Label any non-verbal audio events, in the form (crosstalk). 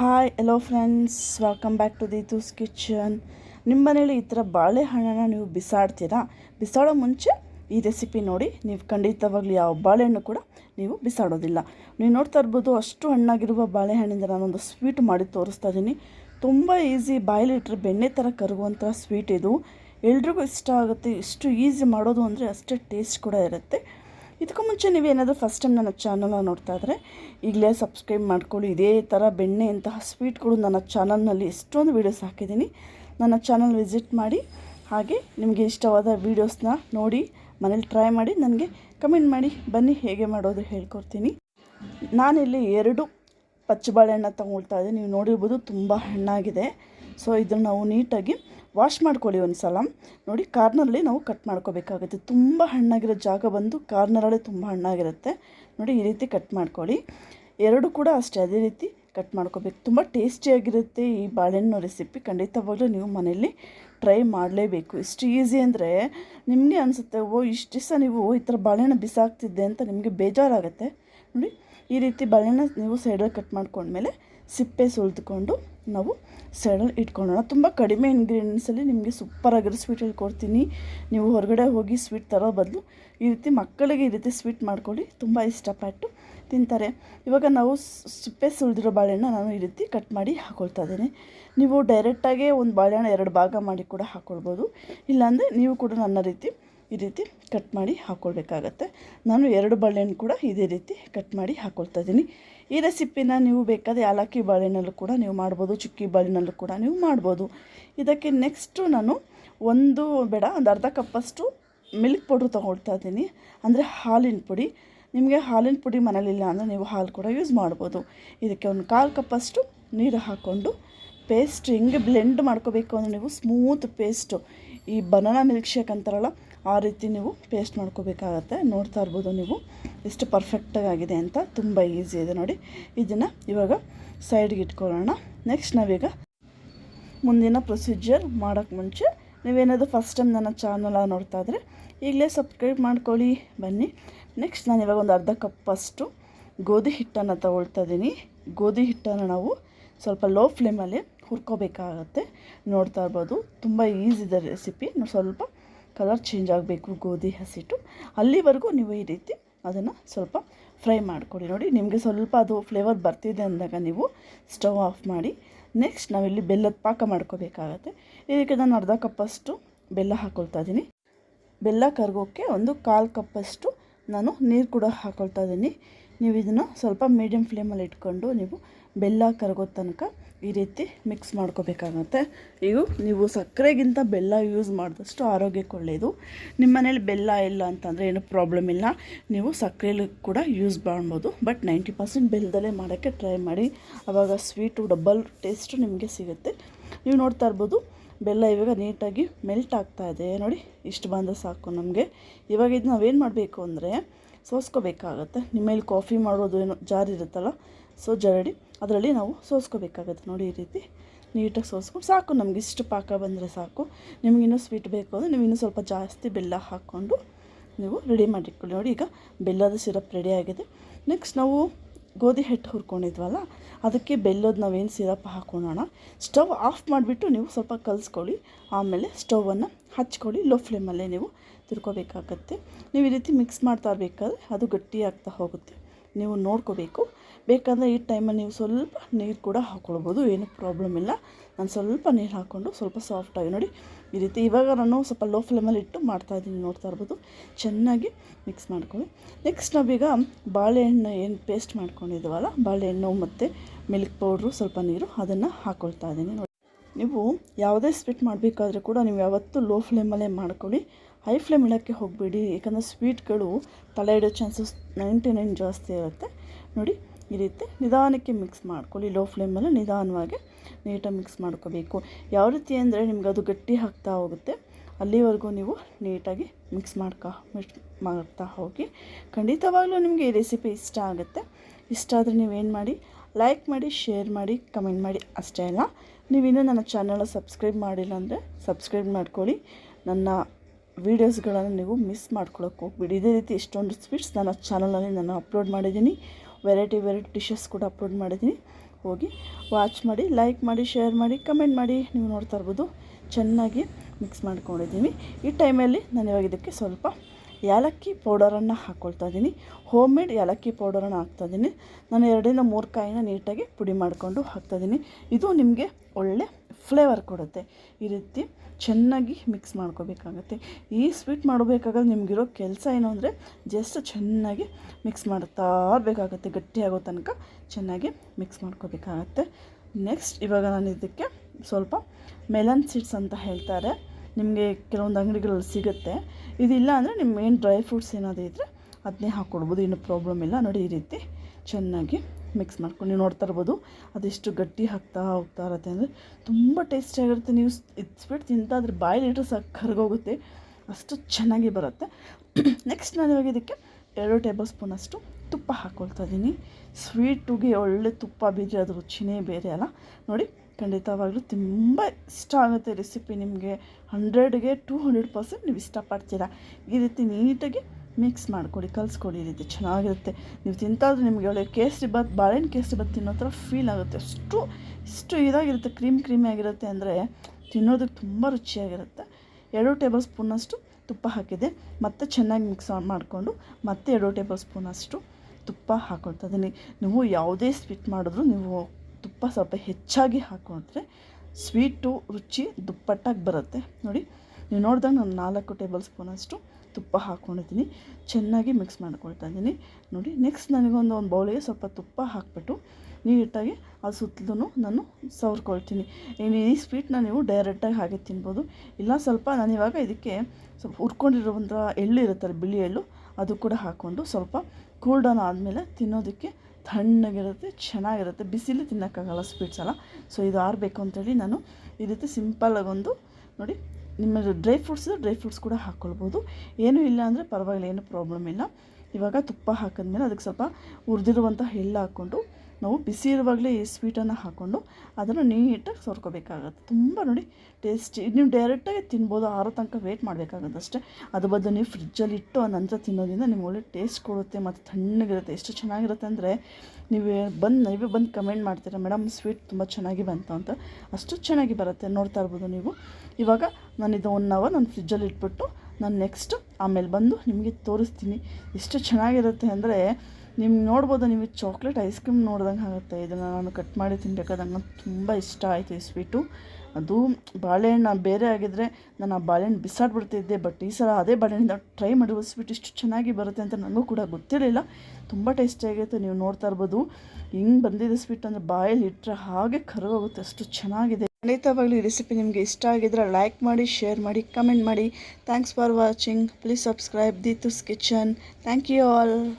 Hi hello friends welcome back to Deetu's kitchen ನಿಮ್ಮ ಮನೇಲಿ ಈ ಥರ ಬಾಳೆಹಣ್ಣನ್ನು ನೀವು ಬಿಸಾಡ್ತೀರಾ? ಬಿಸಾಡೋ ಮುಂಚೆ ಈ ರೆಸಿಪಿ ನೋಡಿ. ನೀವು ಖಂಡಿತವಾಗ್ಲೂ ಯಾವ ಬಾಳೆಹಣ್ಣು ಕೂಡ ನೀವು ಬಿಸಾಡೋದಿಲ್ಲ. ನೀವು ನೋಡ್ತಾ ಇರ್ಬೋದು, ಅಷ್ಟು ಹಣ್ಣಾಗಿರುವ ಬಾಳೆಹಣ್ಣಿಂದ ನಾನೊಂದು ಸ್ವೀಟ್ ಮಾಡಿ ತೋರಿಸ್ತಾ ಇದ್ದೀನಿ. ತುಂಬ ಈಸಿ ಬಾಯಲ್ಲಿಟ್ಟರೆ ಬೆಣ್ಣೆ ಥರ ಕರಗುವಂಥ ಸ್ವೀಟ್ ಇದು. ಎಲ್ರಿಗೂ ಇಷ್ಟ ಆಗುತ್ತೆ. ಇಷ್ಟು ಈಸಿ ಮಾಡೋದು ಅಂದರೆ ಅಷ್ಟೇ ಟೇಸ್ಟ್ ಕೂಡ ಇರುತ್ತೆ. ಇದಕ್ಕೂ ಮುಂಚೆ ನೀವೇನಾದರೂ ಫಸ್ಟ್ ಟೈಮ್ ನನ್ನ ಚಾನಲ್ನ ನೋಡ್ತಾ ಇದ್ದರೆ ಈಗಲೇ ಸಬ್ಸ್ಕ್ರೈಬ್ ಮಾಡ್ಕೊಳ್ಳಿ. ಇದೇ ಥರ ಬೆಣ್ಣೆಯಂತಹ ಸ್ವೀಟ್ಗಳು ನನ್ನ ಚಾನಲ್ನಲ್ಲಿ ಎಷ್ಟೊಂದು ವೀಡಿಯೋಸ್ ಹಾಕಿದ್ದೀನಿ. ನನ್ನ ಚಾನಲ್ ವಿಸಿಟ್ ಮಾಡಿ, ಹಾಗೆ ನಿಮಗೆ ಇಷ್ಟವಾದ ವೀಡಿಯೋಸ್ನ ನೋಡಿ, ಮನೇಲಿ ಟ್ರೈ ಮಾಡಿ, ನನಗೆ ಕಮೆಂಟ್ ಮಾಡಿ, ಬನ್ನಿ ಹೇಗೆ ಮಾಡೋದು ಹೇಳ್ಕೊಡ್ತೀನಿ. ನಾನಿಲ್ಲಿ ಎರಡು ಪಚ್ಚಬಾಳೆಹಣ್ಣ ತಗೊಳ್ತಾ ಇದ್ದೀನಿ. ನೀವು ನೋಡಿರ್ಬೋದು ತುಂಬ ಹಣ್ಣಾಗಿದೆ. ಸೊ ಇದನ್ನು ನಾವು ನೀಟಾಗಿ ವಾಶ್ ಮಾಡ್ಕೊಳ್ಳಿ ಒಂದು ಸಲ ನೋಡಿ ಕಾರ್ನರಲ್ಲಿ ನಾವು ಕಟ್ ಮಾಡ್ಕೋಬೇಕಾಗುತ್ತೆ. ತುಂಬ ಹಣ್ಣಾಗಿರೋ ಜಾಗ ಬಂದು ಕಾರ್ನರಲ್ಲೇ ತುಂಬ ಹಣ್ಣಾಗಿರುತ್ತೆ. ನೋಡಿ, ಈ ರೀತಿ ಕಟ್ ಮಾಡ್ಕೊಳ್ಳಿ. ಎರಡು ಕೂಡ ಅಷ್ಟೇ, ಅದೇ ರೀತಿ ಕಟ್ ಮಾಡ್ಕೋಬೇಕು. ತುಂಬ ಟೇಸ್ಟಿಯಾಗಿರುತ್ತೆ ಈ ಬಾಳೆಹಣ್ಣು ರೆಸಿಪಿ ಖಂಡಿತವಾಗ್ಲೂ ನೀವು ಮನೆಯಲ್ಲಿ ಟ್ರೈ ಮಾಡಲೇಬೇಕು. ಇಷ್ಟು ಈಸಿ ಅಂದರೆ ನಿಮಗೆ ಅನಿಸುತ್ತೆ, ಓ, ಇಷ್ಟು ದಿವಸ ನೀವು ಈ ಥರ ಬಾಳೆಹಣ್ಣು ಬಿಸಾಕ್ತಿದ್ದೆ ಅಂತ ನಿಮಗೆ ಬೇಜಾರಾಗುತ್ತೆ? ನೋಡಿ, ಈ ರೀತಿ ಬಾಳೆಹಣ್ಣು ನೀವು ಸೈಡಲ್ಲಿ ಕಟ್ ಮಾಡ್ಕೊಂಡ್ಮೇಲೆ ಸಿಪ್ಪೆ ಸುಲಿದುಕೊಂಡು ನಾವು ಸೈಡಲ್ಲಿ ಇಟ್ಕೊಳ್ಳೋಣ. ತುಂಬ ಕಡಿಮೆ ಇಂಗ್ರೀಡಿಯೆಂಟ್ಸಲ್ಲಿ ನಿಮಗೆ ಸೂಪರಾಗಿರೋ ಸ್ವೀಟ್ ಹೇಳ್ಕೊಡ್ತೀನಿ ನೀವು ಹೊರಗಡೆ ಹೋಗಿ ಸ್ವೀಟ್ ತರೋ ಬದಲು ಈ ರೀತಿ ಮಕ್ಕಳಿಗೆ ಈ ರೀತಿ ಸ್ವೀಟ್ ಮಾಡ್ಕೊಳ್ಳಿ. ತುಂಬ ಇಷ್ಟಪಟ್ಟು ತಿಂತಾರೆ. ಇವಾಗ ನಾವು ಸಿಪ್ಪೆ ಸುಳಿದಿರೋ ಬಾಳೆಹಣ್ಣು ನಾನು ಈ ರೀತಿ ಕಟ್ ಮಾಡಿ ಹಾಕೊಳ್ತಾ ಇದ್ದೀನಿ. ನೀವು ಡೈರೆಕ್ಟಾಗಿ ಒಂದು ಬಾಳೆಹಣ್ಣು ಎರಡು ಭಾಗ ಮಾಡಿ ಕೂಡ ಹಾಕ್ಕೊಳ್ಬೋದು ಇಲ್ಲಾಂದರೆ ನೀವು ಕೂಡ ನನ್ನ ರೀತಿ ಈ ರೀತಿ ಕಟ್ ಮಾಡಿ ಹಾಕ್ಕೊಳ್ಬೇಕಾಗತ್ತೆ ನಾನು ಎರಡು ಬಾಳೆಹಣ್ಣು ಕೂಡ ಇದೇ ರೀತಿ ಕಟ್ ಮಾಡಿ ಹಾಕ್ಕೊಳ್ತಾ ಇದ್ದೀನಿ. ಈ ರೆಸಿಪಿನ ನೀವು ಬೇಕಾದರೆ ಏಲಕ್ಕಿ ಬಾಳೆನಲ್ಲೂ ಕೂಡ ನೀವು ಮಾಡ್ಬೋದು, ಚುಕ್ಕಿ ಬಾಳಿನಲ್ಲೂ ಕೂಡ ನೀವು ಮಾಡ್ಬೋದು. ಇದಕ್ಕೆ ನೆಕ್ಸ್ಟು ನಾನು ಒಂದು ಬೇಡ, ಒಂದು ಅರ್ಧ ಕಪ್ಪಷ್ಟು ಮಿಲ್ಕ್ ಪೌಡ್ರ್ ತೊಗೊಳ್ತಾ ಇದ್ದೀನಿ. ಅಂದರೆ ಹಾಲಿನ ಪುಡಿ. ನಿಮಗೆ ಹಾಲಿನ ಪುಡಿ ಮನೇಲಿಲ್ಲ ಅಂದರೆ ನೀವು ಹಾಲು ಕೂಡ ಯೂಸ್ ಮಾಡ್ಬೋದು. ಇದಕ್ಕೆ ಒಂದು ಕಾಲು ಕಪ್ಪಷ್ಟು ನೀರು ಹಾಕ್ಕೊಂಡು ಪೇಸ್ಟ್ ಹೆಂಗೆ ಬ್ಲೆಂಡ್ ಮಾಡ್ಕೋಬೇಕು ಅಂದರೆ ನೀವು ಸ್ಮೂತ್ ಪೇಸ್ಟು ಈ ಬನಾನಾ ಮಿಲ್ಕ್ ಶೇಕ್ ಅಂತಾರಲ್ಲ, ಆ ರೀತಿ ನೀವು ಪೇಸ್ಟ್ ಮಾಡ್ಕೋಬೇಕಾಗತ್ತೆ. ನೋಡ್ತಾ ಇರ್ಬೋದು ನೀವು. ಎಷ್ಟು ಪರ್ಫೆಕ್ಟಾಗಿದೆ ಅಂತ ತುಂಬ ಈಸಿ ಇದೆ ನೋಡಿ. ಇದನ್ನು ಇವಾಗ ಸೈಡ್ಗೆ ಇಟ್ಕೊಳ್ಳೋಣ. ನೆಕ್ಸ್ಟ್ ನಾವೀಗ ಮುಂದಿನ ಪ್ರೊಸೀಜರ್ ಮಾಡೋಕ್ಕೆ ಮುಂಚೆ ನೀವೇನಾದರೂ ಫಸ್ಟ್ ಟೈಮ್ ನನ್ನ ಚಾನಲ ನೋಡ್ತಾ ಇದ್ರೆ ಈಗಲೇ ಸಬ್ಸ್ಕ್ರೈಬ್ ಮಾಡ್ಕೊಳ್ಳಿ, ಬನ್ನಿ. ನೆಕ್ಸ್ಟ್ ನಾನು ಇವಾಗ ಒಂದು ಅರ್ಧ ಕಪ್ ಅಷ್ಟು ಗೋಧಿ ಹಿಟ್ಟನ್ನು ತಗೊಳ್ತಾ ಇದ್ದೀನಿ. ಗೋಧಿ ಹಿಟ್ಟನ್ನು ನಾವು ಸ್ವಲ್ಪ ಲೋ ಫ್ಲೇಮಲ್ಲಿ ಹುರ್ಕೋಬೇಕಾಗತ್ತೆ. ನೋಡ್ತಾ ಇರ್ಬೋದು. ತುಂಬ ಈಸಿ ಇದೆ ರೆಸಿಪಿ ಸ್ವಲ್ಪ ಕಲರ್ ಚೇಂಜ್ ಆಗಬೇಕು ಗೋಧಿ ಹಸಿಟ್ಟು. ಅಲ್ಲಿವರೆಗೂ ನೀವು ಈ ರೀತಿ ಅದನ್ನು ಸ್ವಲ್ಪ ಫ್ರೈ ಮಾಡಿಕೊಡಿ. ನೋಡಿ, ನಿಮಗೆ ಸ್ವಲ್ಪ ಅದು ಫ್ಲೇವರ್ ಬರ್ತಿದೆ ಅಂದಾಗ ನೀವು ಸ್ಟವ್ ಆಫ್ ಮಾಡಿ, ನೆಕ್ಸ್ಟ್ ನಾವಿಲ್ಲಿ ಬೆಲ್ಲದ ಪಾಕ ಮಾಡ್ಕೋಬೇಕಾಗತ್ತೆ. ಇದಕ್ಕೆ ನಾನು ಅರ್ಧ ಕಪ್ಪಷ್ಟು ಬೆಲ್ಲ ಹಾಕ್ಕೊಳ್ತಾ ಇದ್ದೀನಿ ಬೆಲ್ಲ ಕರ್ಗೋಕ್ಕೆ ಒಂದು ಕಾಲು ಕಪ್ಪಷ್ಟು ನಾನು ನೀರು ಕೂಡ ಹಾಕ್ಕೊಳ್ತಾ ಇದ್ದೀನಿ ನೀವು ಇದನ್ನು ಸ್ವಲ್ಪ ಮೀಡಿಯಮ್ ಫ್ಲೇಮಲ್ಲಿ ಇಟ್ಕೊಂಡು ನೀವು ಬೆಲ್ಲ ಕರಗೋ ತನಕ ಈ ರೀತಿ ಮಿಕ್ಸ್ ಮಾಡ್ಕೋಬೇಕಾಗತ್ತೆ. ಇದು ನೀವು ಸಕ್ಕರೆಗಿಂತ ಬೆಲ್ಲ ಯೂಸ್ ಮಾಡಿದಷ್ಟು ಆರೋಗ್ಯಕ್ಕೆ ಒಳ್ಳೆಯದು ನಿಮ್ಮ ಮನೇಲಿ ಬೆಲ್ಲ ಇಲ್ಲ ಅಂತಂದರೆ ಏನೂ ಪ್ರಾಬ್ಲಮ್ ಇಲ್ಲ. ನೀವು ಸಕ್ಕರೆಲಿ ಕೂಡ ಯೂಸ್ ಮಾಡ್ಬೋದು. ಬಟ್ ನೈಂಟಿ ಪರ್ಸೆಂಟ್ ಬೆಲ್ಲದಲ್ಲೇ ಮಾಡೋಕ್ಕೆ ಟ್ರೈ ಮಾಡಿ. ಆವಾಗ ಸ್ವೀಟು ಡಬಲ್ ಟೇಸ್ಟು ನಿಮಗೆ ಸಿಗುತ್ತೆ. ನೀವು ನೋಡ್ತಾ ಇರ್ಬೋದು, ಬೆಲ್ಲ ಇವಾಗ ನೀಟಾಗಿ ಮೆಲ್ಟ್ ಆಗ್ತಾ ಇದೆ. ನೋಡಿ, ಇಷ್ಟು ಬಂದರೆ ಸಾಕು ನಮಗೆ. ಇವಾಗ ಇದು ನಾವೇನು ಮಾಡಬೇಕು ಅಂದರೆ ಸೋಸ್ಕೋಬೇಕಾಗತ್ತೆ. ನಿಮ್ಮಲ್ಲಿ ಕಾಫಿ ಮಾಡೋದು ಏನೋ ಜಾರ್ ಇರುತ್ತಲ್ಲ ಸೊ ಜರಡಿ ಅದರಲ್ಲಿ ನಾವು ಸೋಸ್ಕೋಬೇಕಾಗತ್ತೆ. ನೋಡಿ ಈ ರೀತಿ ನೀಟಾಗಿ ಸೋಸ್ಕೊಂಡು ಸಾಕು. ನಮ್ಗೆ ಇಷ್ಟು ಪಾಕ ಬಂದರೆ ಸಾಕು. ನಿಮ್ಗೆ ಇನ್ನೂ ಸ್ವೀಟ್ ಬೇಕು ಅಂದರೆ ನೀವು ಇನ್ನೂ ಸ್ವಲ್ಪ ಜಾಸ್ತಿ ಬೆಲ್ಲ ಹಾಕ್ಕೊಂಡು ನೀವು ರೆಡಿ ಮಾಡಿಟ್ಕೊಳ್ಳಿ. ನೋಡಿ ಈಗ ಬೆಲ್ಲದ ಸಿರಪ್ ರೆಡಿ ಆಗಿದೆ. ನೆಕ್ಸ್ಟ್ ನಾವು ಗೋಧಿ ಹಿಟ್ಟು ಹುರ್ಕೊಂಡಿದ್ವಲ್ಲ, ಅದಕ್ಕೆ ಬೆಲ್ಲದ ನಾವೇನು ಸಿರಪ್ ಹಾಕೊಳ್ಳೋಣ ಸ್ಟವ್ ಆಫ್ ಮಾಡಿಬಿಟ್ಟು ನೀವು ಸ್ವಲ್ಪ ಕಲಿಸ್ಕೊಳ್ಳಿ. ಆಮೇಲೆ ಸ್ಟವನ್ನು ಹಚ್ಕೊಳ್ಳಿ. ಲೋ ಫ್ಲೇಮಲ್ಲೇ ನೀವು ತಿರ್ಕೋಬೇಕಾಗತ್ತೆ. ನೀವು ಈ ರೀತಿ ಮಿಕ್ಸ್ ಮಾಡ್ತಾ ಇರಬೇಕಾದ್ರೆ ಅದು ಗಟ್ಟಿ ಆಗ್ತಾ ಹೋಗುತ್ತೆ. ನೀವು ನೋಡ್ಕೋಬೇಕು. ಬೇಕಂದರೆ ಈ ಟೈಮಲ್ಲಿ ನೀವು ಸ್ವಲ್ಪ ನೀರು ಕೂಡ ಹಾಕ್ಕೊಳ್ಬೋದು ಏನು ಪ್ರಾಬ್ಲಮ್ ಇಲ್ಲ. ನಾನು ಸ್ವಲ್ಪ ನೀರು ಹಾಕ್ಕೊಂಡು ಸ್ವಲ್ಪ ಸಾಫ್ಟಾಗಿ ನೋಡಿ, ಈ ರೀತಿ ಇವಾಗ ನಾನು ಸ್ವಲ್ಪ ಲೋ ಫ್ಲೇಮಲ್ಲಿ ಇಟ್ಟು ಮಾಡ್ತಾಯಿದ್ದೀನಿ ನೋಡ್ತಾ ಇರ್ಬೋದು. ಚೆನ್ನಾಗಿ ಮಿಕ್ಸ್ ಮಾಡ್ಕೊಳ್ಳಿ. ನೆಕ್ಸ್ಟ್ ನಾವೀಗ ಬಾಳೆಹಣ್ಣು ಏನು ಪೇಸ್ಟ್ ಮಾಡ್ಕೊಂಡಿದ್ದೀವಲ್ಲ ಬಾಳೆಹಣ್ಣು ಮತ್ತು ಮಿಲ್ಕ್ ಪೌಡ್ರು ಸ್ವಲ್ಪ ನೀರು ಅದನ್ನು ಹಾಕ್ಕೊಳ್ತಾ ಇದ್ದೀನಿ ನೋಡಿ. ನೀವು ಯಾವುದೇ ಸ್ವೀಟ್ ಮಾಡಬೇಕಾದ್ರೆ ಕೂಡ ನೀವು ಯಾವತ್ತೂ ಲೋ ಫ್ಲೇಮಲ್ಲೇ ಮಾಡ್ಕೊಳ್ಳಿ. ಹೈ ಫ್ಲೇಮ್ ಇಡೋಕ್ಕೆ ಹೋಗಬೇಡಿ, ಯಾಕಂದರೆ ಸ್ವೀಟ್ಗಳು ತಲೆ ಇಡೋ ಚಾನ್ಸಸ್ ನೈಂಟಿ ನೈನ್ ಜಾಸ್ತಿ ಇರುತ್ತೆ. ನೋಡಿ, ಈ ರೀತಿ ನಿಧಾನಕ್ಕೆ ಮಿಕ್ಸ್ ಮಾಡ್ಕೊಳ್ಳಿ ಲೋ ಫ್ಲೇಮಲ್ಲಿ ನಿಧಾನವಾಗಿ ನೀಟಾಗಿ ಮಿಕ್ಸ್ ಮಾಡ್ಕೋಬೇಕು. ಯಾವ ರೀತಿ ಅಂದರೆ ನಿಮ್ಗೆ ಅದು ಗಟ್ಟಿ ಹಾಕ್ತಾ ಹೋಗುತ್ತೆ, ಅಲ್ಲಿವರೆಗೂ ನೀವು ನೀಟಾಗಿ ಮಿಕ್ಸ್ ಮಾಡ್ಕೊ ಮಿಕ್ಸ್ ಮಾಡ್ತಾ ಹೋಗಿ. ಖಂಡಿತವಾಗ್ಲೂ ನಿಮಗೆ ಈ ರೆಸಿಪಿ ಇಷ್ಟ ಆಗುತ್ತೆ. ಇಷ್ಟ ಆದರೆ ನೀವೇನು ಮಾಡಿ ಲೈಕ್ ಮಾಡಿ ಶೇರ್ ಮಾಡಿ ಕಮೆಂಟ್ ಮಾಡಿ, ಅಷ್ಟೇ ಅಲ್ಲ. ನೀವಿನ್ನೂ ನನ್ನ ಚಾನಲ್ನ ಸಬ್ಸ್ಕ್ರೈಬ್ ಮಾಡಿಲ್ಲ ಅಂದರೆ ಸಬ್ಸ್ಕ್ರೈಬ್ ಮಾಡ್ಕೊಳ್ಳಿ. ನನ್ನ ವೀಡಿಯೋಸ್ಗಳನ್ನು ನೀವು ಮಿಸ್ ಮಾಡ್ಕೊಳಕ್ಕೆ ಹೋಗ್ಬಿಡಿ. ಇದೇ ರೀತಿ ಇಷ್ಟೊಂದು ಸ್ವೀಟ್ಸ್ ನನ್ನ ಚಾನಲಲ್ಲಿ ನಾನು ಅಪ್ಲೋಡ್ ಮಾಡಿದ್ದೀನಿ. ವೆರೈಟಿ ವೆರೈಟಿ ಡಿಶಸ್ ಕೂಡ ಅಪ್ಲೋಡ್ ಮಾಡಿದ್ದೀನಿ. ಹೋಗಿ ವಾಚ್ ಮಾಡಿ ಲೈಕ್ ಮಾಡಿ ಶೇರ್ ಮಾಡಿ ಕಮೆಂಟ್ ಮಾಡಿ, ನೀವು ನೋಡ್ತಾ ಇರ್ಬೋದು. ಚೆನ್ನಾಗಿ ಮಿಕ್ಸ್ ಮಾಡ್ಕೊಂಡಿದ್ದೀನಿ. ಈ ಟೈಮಲ್ಲಿ ನಾನು ಇವಾಗ ಇದಕ್ಕೆ ಸ್ವಲ್ಪ ಏಲಕ್ಕಿ ಪೌಡರನ್ನು ಹಾಕ್ಕೊಳ್ತಾ ಇದ್ದೀನಿ. ಹೋಮ್ ಮೇಡ್ ಏಲಕ್ಕಿ ಪೌಡರನ್ನು ಹಾಕ್ತಾಯಿದ್ದೀನಿ ನಾನು ಎರಡರಿಂದ ಮೂರು ಕಾಯಿನ ನೀಟಾಗಿ ಪುಡಿ ಮಾಡಿಕೊಂಡು ಹಾಕ್ತಾಯಿದ್ದೀನಿ ಇದು ನಿಮಗೆ ಒಳ್ಳೆ ಫ್ಲೇವರ್ ಕೊಡುತ್ತೆ. ಈ ರೀತಿ ಚೆನ್ನಾಗಿ ಮಿಕ್ಸ್ ಮಾಡ್ಕೋಬೇಕಾಗತ್ತೆ. ಈ ಸ್ವೀಟ್ ಮಾಡಬೇಕಾದ್ರೆ ನಿಮಗಿರೋ ಕೆಲಸ ಏನು ಅಂದರೆ ಜಸ್ಟ್ ಚೆನ್ನಾಗಿ ಮಿಕ್ಸ್ ಮಾಡ್ತಾ ಇರಬೇಕಾಗತ್ತೆ. ಗಟ್ಟಿಯಾಗೋ ತನಕ ಚೆನ್ನಾಗಿ ಮಿಕ್ಸ್ ಮಾಡ್ಕೋಬೇಕಾಗತ್ತೆ. ನೆಕ್ಸ್ಟ್ ಇವಾಗ ನಾನು ಇದಕ್ಕೆ ಸ್ವಲ್ಪ ಮೆಲನ್ ಸೀಡ್ಸ್ ಅಂತ ಹೇಳ್ತಾರೆ. ನಿಮಗೆ ಕೆಲವೊಂದು ಅಂಗಡಿಗಳಲ್ಲಿ ಸಿಗುತ್ತೆ. ಇದಿಲ್ಲ ಅಂದರೆ ನಿಮ್ಮ ಏನು ಡ್ರೈ ಫ್ರೂಟ್ಸ್ ಏನಾದರೂ ಇದ್ದರೆ ಅದನ್ನೇ ಹಾಕ್ಕೊಡ್ಬೋದು. ಏನು ಪ್ರಾಬ್ಲಮ್ ಇಲ್ಲ. ನೋಡಿ ಈ ರೀತಿ ಚೆನ್ನಾಗಿ ಮಿಕ್ಸ್ ಮಾಡ್ಕೊಂಡು ನೀವು ನೋಡ್ತಾ ಇರ್ಬೋದು. ಅದೆಷ್ಟು ಗಟ್ಟಿ ಹಾಕ್ತಾ ಹೋಗ್ತಾ ಇರುತ್ತೆ ಅಂದರೆ ತುಂಬ ಟೇಸ್ಟಿಯಾಗಿರುತ್ತೆ ನೀವು ಇದು ಸ್ವೀಟ್ ತಿಂತಾದ್ರೆ ಬಾಯಲ್ಲಿ ಸಾಕು ಕರ್ಗೋಗುತ್ತೆ. ಅಷ್ಟು ಚೆನ್ನಾಗಿ ಬರುತ್ತೆ. (clears throat) ನೆಕ್ಸ್ಟ್ ನಾನು ಇವಾಗ ಇದಕ್ಕೆ ಎರಡು ಟೇಬಲ್ ಸ್ಪೂನ್ ಅಷ್ಟು ತುಪ್ಪ ಹಾಕ್ಕೊಳ್ತಾ ಇದ್ದೀನಿ. ಸ್ವೀಟುಗೆ ಒಳ್ಳೆ ತುಪ್ಪ ಬೀಜ, ಅದು ರುಚಿನೇ ಬೇರೆ ಅಲ್ಲ. ನೋಡಿ, ಖಂಡಿತವಾಗ್ಲೂ ತುಂಬ ಇಷ್ಟ ಆಗುತ್ತೆ ರೆಸಿಪಿ ನಿಮಗೆ. ಹಂಡ್ರೆಡ್ಗೆ ಟೂ ಹಂಡ್ರೆಡ್ ಪರ್ಸೆಂಟ್ ನೀವು ಇಷ್ಟಪಡ್ತೀರಾ. ಈ ರೀತಿ ನೀಟಾಗಿ ಮಿಕ್ಸ್ ಮಾಡಿಕೊಡಿ, ಕಲಿಸ್ಕೊಡಿ ಈ ರೀತಿ ಚೆನ್ನಾಗಿರುತ್ತೆ. ನೀವು ತಿಂತಾದ್ರೆ ನಿಮಗೆ ಒಳ್ಳೆ ಕೇಸರಿ ಬಾತ್ ಬಾಳೆಹಣ್ಣು ಕೇಸರಿ ಬಾತ್ ತಿನ್ನೋ ಥರ ಫೀಲ್ ಆಗುತ್ತೆ. ಅಷ್ಟು, ಇಷ್ಟು ಇದಾಗಿರುತ್ತೆ, ಕ್ರೀಮ್ ಕ್ರೀಮಿ ಆಗಿರುತ್ತೆ ಅಂದರೆ ತಿನ್ನೋದಕ್ಕೆ ತುಂಬ ರುಚಿಯಾಗಿರುತ್ತೆ. ಎರಡು ಟೇಬಲ್ ಸ್ಪೂನಷ್ಟು ತುಪ್ಪ ಹಾಕಿದೆ. ಮತ್ತು ಚೆನ್ನಾಗಿ ಮಿಕ್ಸ್ ಮಾಡಿಕೊಂಡು ಮತ್ತೆ ಎರಡು ಟೇಬಲ್ ಸ್ಪೂನಷ್ಟು ತುಪ್ಪ ಹಾಕ್ಕೊಳ್ತಾ ಇದ್ದೀನಿ ನೀವು ಯಾವುದೇ ಸ್ವೀಟ್ ಮಾಡಿದ್ರೂ ನೀವು ತುಪ್ಪ ಸ್ವಲ್ಪ ಹೆಚ್ಚಾಗಿ ಹಾಕೊಂಡ್ರೆ ಸ್ವೀಟು, ರುಚಿ ದುಪ್ಪಟ್ಟಾಗಿ ಬರುತ್ತೆ. ನೋಡಿ, ನೀವು ನೋಡಿದಾಗ ನಾನು ನಾಲ್ಕು ಟೇಬಲ್ ಸ್ಪೂನಷ್ಟು ತುಪ್ಪ ಹಾಕ್ಕೊಂಡಿದ್ದೀನಿ ಚೆನ್ನಾಗಿ ಮಿಕ್ಸ್ ಮಾಡ್ಕೊಳ್ತಾ ಇದ್ದೀನಿ. ನೋಡಿ ನೆಕ್ಸ್ಟ್ ನನಗೊಂದು ಒಂದು ಬೌಲಿಗೆ ಸ್ವಲ್ಪ ತುಪ್ಪ ಹಾಕಿಬಿಟ್ಟು ನೀಟಾಗಿ ಅದು ಸುತ್ತಲೂ ನಾನು ಸವ್ರ್ಕೊಳ್ತೀನಿ. ಈ ಸ್ವೀಟ್ನ ನೀವು ಡೈರೆಕ್ಟಾಗಿ ಹಾಗೆ ತಿನ್ಬೋದು. ಇಲ್ಲ, ಸ್ವಲ್ಪ ನಾನಿವಾಗ ಇದಕ್ಕೆ ಸ್ವಲ್ಪ ಹುರ್ಕೊಂಡಿರುವಂಥ ಎಳ್ಳು ಇರುತ್ತಲ್ಲ ಬಿಳಿ ಎಳ್ಳು, ಅದು ಕೂಡ ಹಾಕ್ಕೊಂಡು ಸ್ವಲ್ಪ ಕೂಲ್ ಡೌನ್ ಆದಮೇಲೆ ತಿನ್ನೋದಕ್ಕೆ ತಣ್ಣಗಿರುತ್ತೆ, ಚೆನ್ನಾಗಿರುತ್ತೆ. ಬಿಸಿಲಿ ತಿನ್ನೋಕ್ಕಾಗಲ್ಲ ಸ್ವೀಟ್ಸ್ ಎಲ್ಲ. ಸೊ ಇದು ಆರಬೇಕು ಅಂತೇಳಿ ನಾನು ಈ ರೀತಿ ಸಿಂಪಲ್ಲಾಗೊಂದು ನೋಡಿ ನಿಮ್ಮ ಡ್ರೈ ಫ್ರೂಟ್ಸ್ ಡ್ರೈ ಫ್ರೂಟ್ಸ್ ಕೂಡ ಹಾಕ್ಕೊಳ್ಬೋದು ಏನೂ ಇಲ್ಲ ಅಂದರೆ ಪರವಾಗಿಲ್ಲ, ಏನೂ ಪ್ರಾಬ್ಲಮ್ ಇಲ್ಲ. ಇವಾಗ ತುಪ್ಪ ಹಾಕಿದ್ಮೇಲೆ ಅದಕ್ಕೆ ಸ್ವಲ್ಪ ಹುರಿದಿರುವಂಥ ಎಳ್ಳು ಹಾಕ್ಕೊಂಡು ನಾವು ಬಿಸಿ ಇರುವಾಗಲೇ ಈ ಸ್ವೀಟನ್ನು ಹಾಕ್ಕೊಂಡು ಅದನ್ನು ನೀಟಾಗಿ ಸೋರ್ಕೋಬೇಕಾಗತ್ತೆ ತುಂಬ ನೋಡಿ ಟೇಸ್ಟಿ ನೀವು ಡೈರೆಕ್ಟಾಗಿ ತಿನ್ಬೋದು, ಆರೋ ತನಕ ವೇಟ್ ಮಾಡಬೇಕಾಗುತ್ತೆ ಅಷ್ಟೇ. ಅದು ಬದಲು ನೀವು ಫ್ರಿಜ್ಜಲ್ಲಿ ಇಟ್ಟು ಆ ನಂತರ ತಿನ್ನೋದ್ರಿಂದ ನಿಮ್ಗೆ ಒಳ್ಳೆ ಟೇಸ್ಟ್ ಕೊಡುತ್ತೆ ಮತ್ತು ತಣ್ಣಗಿರುತ್ತೆ. ಎಷ್ಟು ಚೆನ್ನಾಗಿರುತ್ತೆ ಅಂದರೆ ನೀವು ಬಂದು, ನೀವೇ ಬಂದು ಕಮೆಂಟ್ ಮಾಡ್ತೀರಾ, ಮೇಡಮ್ ಸ್ವೀಟ್ ತುಂಬ ಚೆನ್ನಾಗಿ ಬಂತು ಅಂತ. ಅಷ್ಟು ಚೆನ್ನಾಗಿ ಬರುತ್ತೆ. ನೋಡ್ತಾ ಇರ್ಬೋದು ನೀವು. ಇವಾಗ ನಾನು ಇದು ಒನ್ ಅವರ್ ನಾನು ಫ್ರಿಜ್ಜಲ್ಲಿ ಇಟ್ಬಿಟ್ಟು ನಾನು ನೆಕ್ಸ್ಟ್ ಆಮೇಲೆ ಬಂದು ನಿಮಗೆ ತೋರಿಸ್ತೀನಿ. ಎಷ್ಟು ಚೆನ್ನಾಗಿರುತ್ತೆ ಅಂದರೆ ನಿಮ್ಗೆ ನೋಡ್ಬೋದು ನೀವು ಚಾಕ್ಲೇಟ್ ಐಸ್ ಕ್ರೀಮ್ ನೋಡ್ದಂಗೆ ಆಗುತ್ತೆ. ಇದನ್ನು ನಾನು ಕಟ್ ಮಾಡಿ ತಿನ್ಬೇಕಾದಂಗೆ ತುಂಬ ಇಷ್ಟ ಆಯಿತು ಈ ಸ್ವೀಟು ಅದು ಬಾಳೆಹಣ್ಣು ಬೇರೆ ಆಗಿದ್ದರೆ ನಾನು ಆ ಬಾಳೆಹಣ್ಣು ಬಿಸಾಡ್ಬಿಡ್ತಿದ್ದೆ ಬಟ್ ಈ ಸಲ ಅದೇ ಬಾಳೆಹಣ್ಣಿಂದ ಟ್ರೈ ಮಾಡಿರುವ ಸ್ವೀಟ್ ಇಷ್ಟು ಚೆನ್ನಾಗಿ ಬರುತ್ತೆ ಅಂತ ನನಗೂ ಕೂಡ ಗೊತ್ತಿರಲಿಲ್ಲ. ತುಂಬ ಟೇಸ್ಟಿಯಾಗಿರುತ್ತೆ ನೀವು ನೋಡ್ತಾ ಇರ್ಬೋದು. ಹಿಂಗೆ ಬಂದಿದೆ ಸ್ವೀಟ್ ಅಂದರೆ ಬಾಯಲ್ಲಿ ಇಟ್ಟರೆ ಹಾಗೆ ಕರಗೋಗುತ್ತೆ, ಅಷ್ಟು ಚೆನ್ನಾಗಿದೆ. ಖಂಡಿತವಾಗ್ಲೂ ಈ ರೆಸಿಪಿ ನಿಮಗೆ ಇಷ್ಟ ಆಗಿದ್ರೆ ಲೈಕ್ ಮಾಡಿ ಶೇರ್ ಮಾಡಿ ಕಮೆಂಟ್ ಮಾಡಿ. Thanks for watching please subscribe Deetu's kitchen thank you all